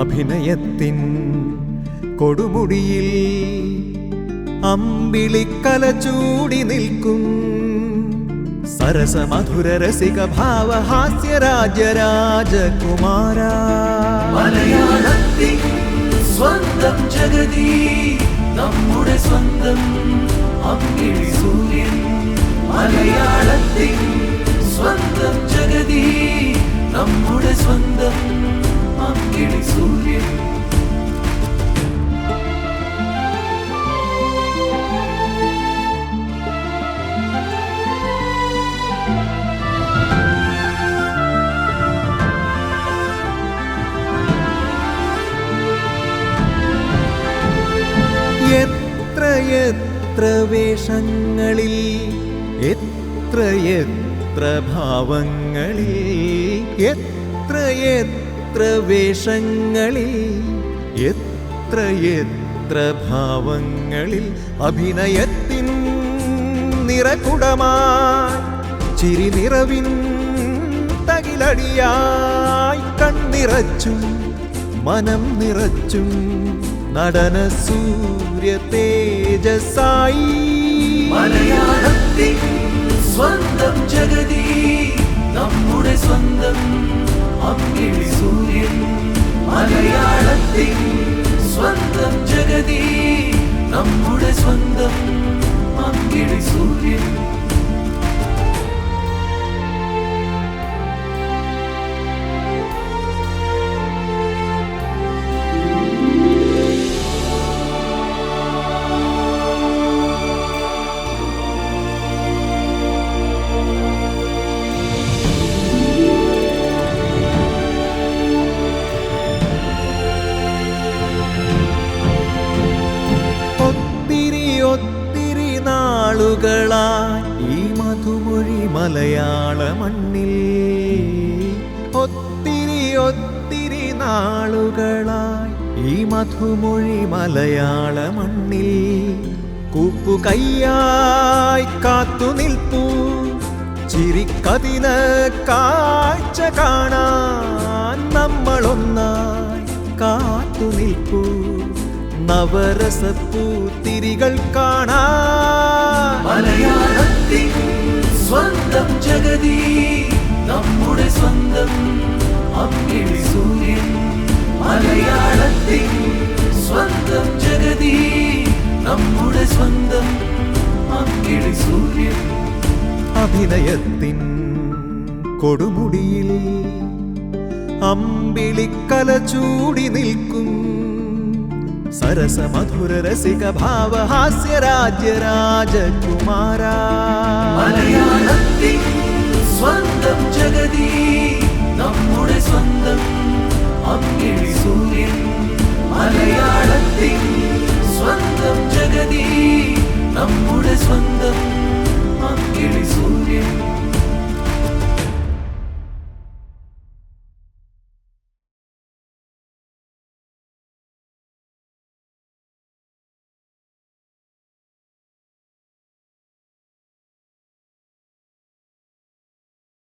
അഭിനയത്തിൻ കൊടുമുടിയിൽ അമ്പിളിക്കല ചൂടി നിൽക്കും. സരസമധുര രസിക ഭാവഹാസ്യ രാജരാജകുമാര. മലയാളത്തിൻ സ്വന്തം ജഗതി നമ്മുടെ സ്വന്തം അമ്പിളി സൂര്യൻ. മലയാളത്തിൽ സ്വന്തം ജഗതി നമ്മുടെ സ്വന്തം വേഷങ്ങളിൽ എത്ര എത്ര ഭാവങ്ങളിൽ എത്ര എത്ര വേഷങ്ങളിൽ എത്ര എത്ര ഭാവങ്ങളിൽ അഭിനയത്തിൻ നിറകുടമായി ചിരി നിറവിൻ തകിലടിയായി കണ്ണിറച്ചും മനം നിറച്ചും നടന സൂര്യ തേജസായി മലയാളത്തിൽ സ്വന്തം ജഗതി നമ്മുടെ സ്വന്തം അമ്മിഴി സൂര്യൻ മലയാളത്തിൻ സ്വന്തം ജഗതി നമ്മുടെ സ്വന്തം അമ്മിഴി സൂര്യൻ നാളുകളായി ഈ മധുമൊഴി മലയാള മണ്ണിൽ. ഒത്തിരി ഒത്തിരി നാളുകളായി ഈ മധുമൊഴി മലയാള മണ്ണിൽ. കൂപ്പു കയ്യായി കാത്തു നിൽപ്പൂ ചിരിക്കതിന് കാഴ്ച കാണാൻ നമ്മളൊന്നായി കാത്തു നിൽപ്പൂ. നവരസപ്പൂത്തിരികൾ കാണാൻ ജഗതി നമ്മുടെ സ്വന്തം അമ്മിഴി സൂര്യൻ മലയാളത്തിൻ സ്വന്തം ജഗതി നമ്മുടെ സ്വന്തം അമ്മിഴി സൂര്യൻ. അഭിനയത്തിൻ കൊടുമുടിയിൽ അമ്പിളിക്കല ചൂടി നിൽക്കും. സരസമധുര രസിക ഭാവഹാസ്യ രാജകുമാര നമ്മുടെ സ്വന്തം അമ്മിഴി